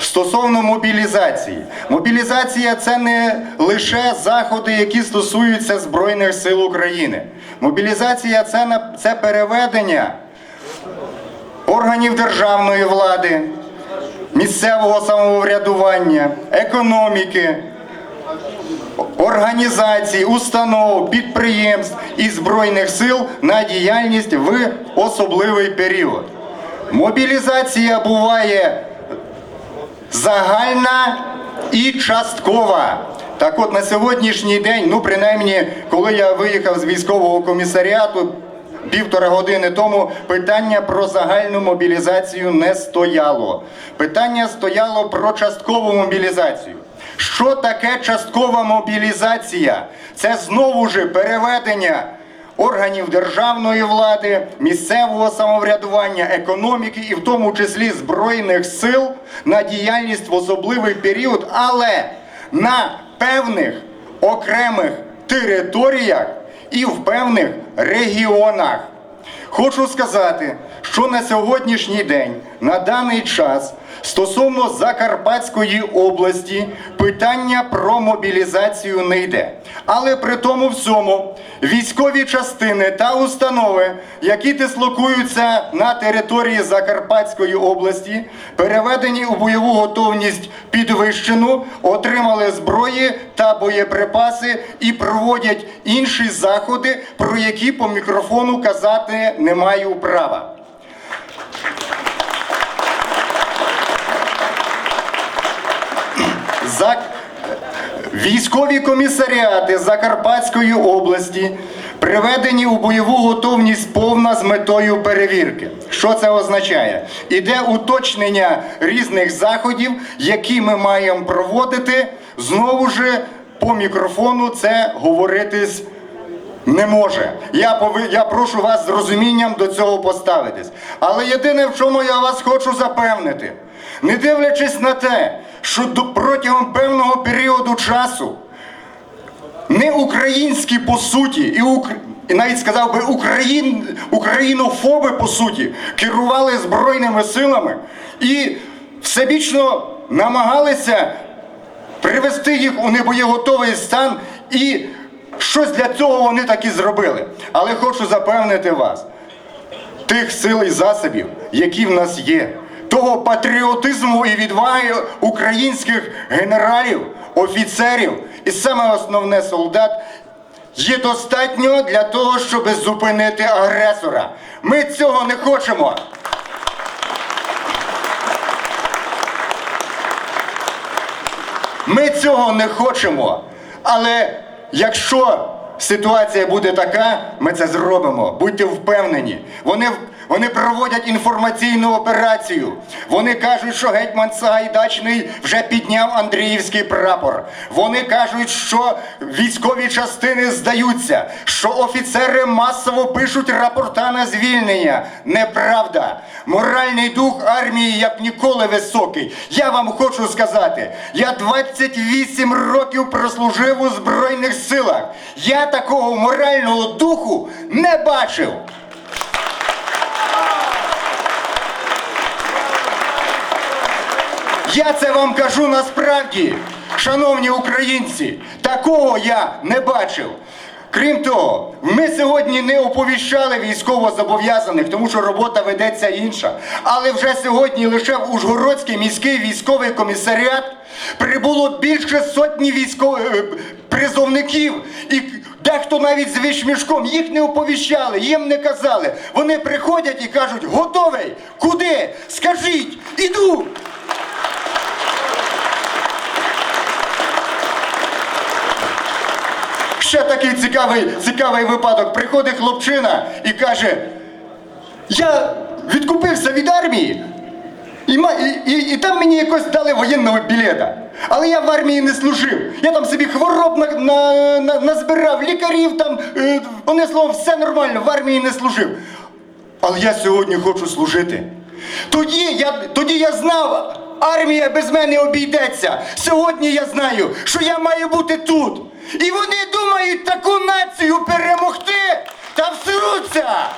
Стосовно мобілізації, мобілізація це не лише заходи, які стосуються Збройних сил України. Мобілізація це, це переведення органів державної влади, місцевого самоврядування, економіки, організацій, установ, підприємств і Збройних сил на діяльність в особливий період. Мобілізація буває загальна і часткова. Так от на сьогоднішній день, ну принаймні, коли я виїхав з військового комісаріату півтора години тому, питання про загальну мобілізацію не стояло. Питання стояло про часткову мобілізацію. Що таке часткова мобілізація? Це знову ж переведення органів державної влади, місцевого самоврядування, економіки і в тому числі збройних сил на діяльність в особливий період, але на певних окремих територіях і в певних регіонах. Хочу сказати, що на сьогоднішній день, на даний час, стосовно Закарпатської області, питання про мобілізацію не йде. Але при тому всьому військові частини та установи, які дислокуються на території Закарпатської області, переведені у бойову готовність підвищену, отримали зброї та боєприпаси і проводять інші заходи, про які по мікрофону казати не маю права. Зак... Військові комісаріати Закарпатської області приведені у бойову готовність повна з метою перевірки. Що це означає? Іде уточнення різних заходів, які ми маємо проводити. Знову ж по мікрофону це говоритись не може. Я пови... я прошу вас з розумінням до цього поставитись. Але єдине, в чому я вас хочу запевнити, не дивлячись на те, що протягом певного періоду часу не українські по суті, і, ук... і навіть сказав би Україн... українофоби по суті, керували збройними силами і всебічно намагалися привести їх у небоєготовий стан і щось для цього вони так і зробили. Але хочу запевнити вас, тих сил і засобів, які в нас є, того патріотизму і відваги українських генералів, офіцерів і саме основне солдат. Є достатньо для того, щоб зупинити агресора. Ми цього не хочемо. Ми цього не хочемо. Але якщо ситуація буде така, ми це зробимо. Будьте впевнені. Вони, вони проводять інформаційну операцію. Вони кажуть, що гетьман Сагайдачний вже підняв Андріївський прапор. Вони кажуть, що військові частини здаються, що офіцери масово пишуть рапорта на звільнення. Неправда. Моральний дух армії як ніколи високий. Я вам хочу сказати, я 28 років прослужив у Збройних силах. Я такого морального духу не бачив. Я це вам кажу насправді, шановні українці, такого я не бачив. Крім того, ми сьогодні не оповіщали військовозобов'язаних, тому що робота ведеться інша. Але вже сьогодні лише в Ужгородський міський військовий комісаріат прибуло більше сотні військових е, призовників. І дехто навіть з вишмішком їх не оповіщали, їм не казали. Вони приходять і кажуть: готовий? Куди? Скажіть, іду. Ще такий цікавий, цікавий випадок. Приходить хлопчина і каже: Я відкупився від армії, і, і, і, і там мені якось дали воєнного білета. Але я в армії не служив. Я там собі хвороб на, на, на, назбирав, лікарів там, е, одне слово, все нормально, в армії не служив. Але я сьогодні хочу служити. Тоді я, тоді я знав, армія без мене обійдеться. Сьогодні я знаю, що я маю бути тут. І вони думають таку націю перемогти та всруться.